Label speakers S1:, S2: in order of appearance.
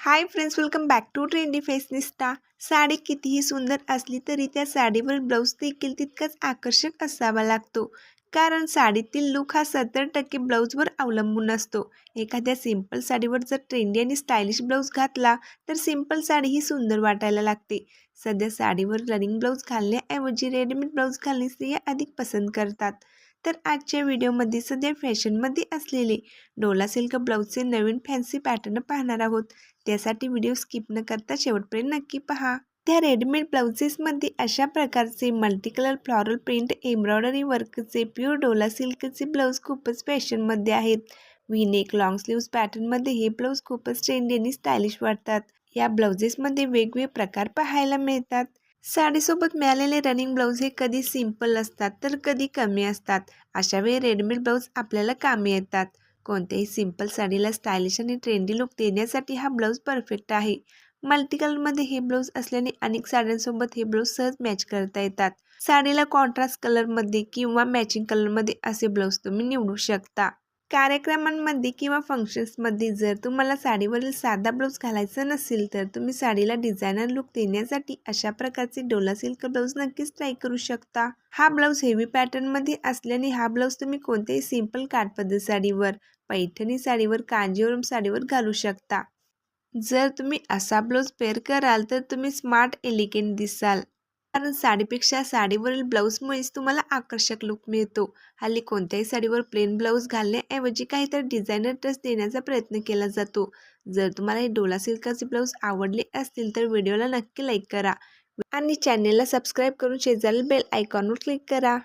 S1: Hi friends welcome back to trendy fashionista sari कितीही सुंदर असली तरी त्या साडीवर ब्लाऊज देखील तितकाच आकर्षक असावा लागतो. कारण साडीतील लुक हा सत्तर टक्के ब्लाऊजवर अवलंबून असतो. एखाद्या सिंपल साडीवर जर ट्रेंडी आणि स्टायलिश ब्लाऊज घातला तर सिंपल साडी ही सुंदर वाटायला लागते. सध्या साडीवर रनिंग ब्लाऊज घालण्याऐवजी रेडीमेड ब्लाऊज घालणे स्त्रिया अधिक पसंत करतात. तर आजच्या व्हिडिओमध्ये सध्या फॅशनमध्ये असलेले डोला सिल्क ब्लाऊजचे नवीन फॅन्सी पॅटर्न पाहणार आहोत. त्यासाठी व्हिडिओ स्किप न करता शेवटपर्यंत नक्की पहा. त्या रेडीमेड ब्लाउजेसमध्ये अशा प्रकारचे multi colour floral print embroidery वर्कचे pure Dola सिल्कचे ब्लाऊज खूपच फॅशनमध्ये आहेत. विनेक लॉंग स्लीव्स पॅटर्नमध्ये हे ब्लाऊज खूपच ट्रेंडी आणि स्टायलिश वाटतात. या ब्लाउजेसमध्ये वेगवेगळे प्रकार पाहायला मिळतात. साडीसोबत मिळालेले रनिंग ब्लाऊज हे कधी सिंपल असतात तर कधी कमी असतात. अशावेळी रेडीमेड ब्लाऊज आपल्याला कामी येतात. कोणत्याही सिंपल साडीला स्टायलिश आणि ट्रेंडी लुक देण्यासाठी हा ब्लाऊज परफेक्ट आहे. मल्टी कलरमध्ये हे ब्लाऊज असल्याने अनेक साड्यांसोबत हे ब्लाऊज सहज मॅच करता येतात. साडीला कॉन्ट्रास्ट कलरमध्ये किंवा मॅचिंग कलरमध्ये असे ब्लाऊज तुम्ही निवडू शकता. कार्यक्रमांमध्ये किंवा फंक्शन्समध्ये जर तुम्हाला साडीवरील साधा ब्लाऊज घालायचा नसेल तर तुम्ही साडीला डिझायनर लुक देण्यासाठी अशा प्रकारचे डोला सिल्क ब्लाऊज नक्कीच ट्राय करू शकता. हा ब्लाऊज हेवी पॅटर्नमध्ये असल्याने हा ब्लाऊज तुम्ही कोणत्याही सिंपल काठपद्धत साडीवर पैठणी साडीवर कांजीवरम साडीवर घालू शकता. जर तुम्ही असा ब्लाऊज पेअर कराल तर तुम्ही स्मार्ट एलिगेंट दिसाल. कारण साडीपेक्षा साडीवरील ब्लाऊजमुळेच तुम्हाला आकर्षक लुक मिळतो. हल्ली कोणत्याही साडीवर प्लेन ब्लाऊज घालण्याऐवजी काहीतरी डिझायनर ड्रेस देण्याचा प्रयत्न केला जातो. जर तुम्हाला हे डोला सिल्काचे ब्लाऊज आवडले असतील तर व्हिडिओला नक्की लाईक करा आणि चॅनेलला सबस्क्राईब करून शेजारील बेल आयकॉनवर क्लिक करा.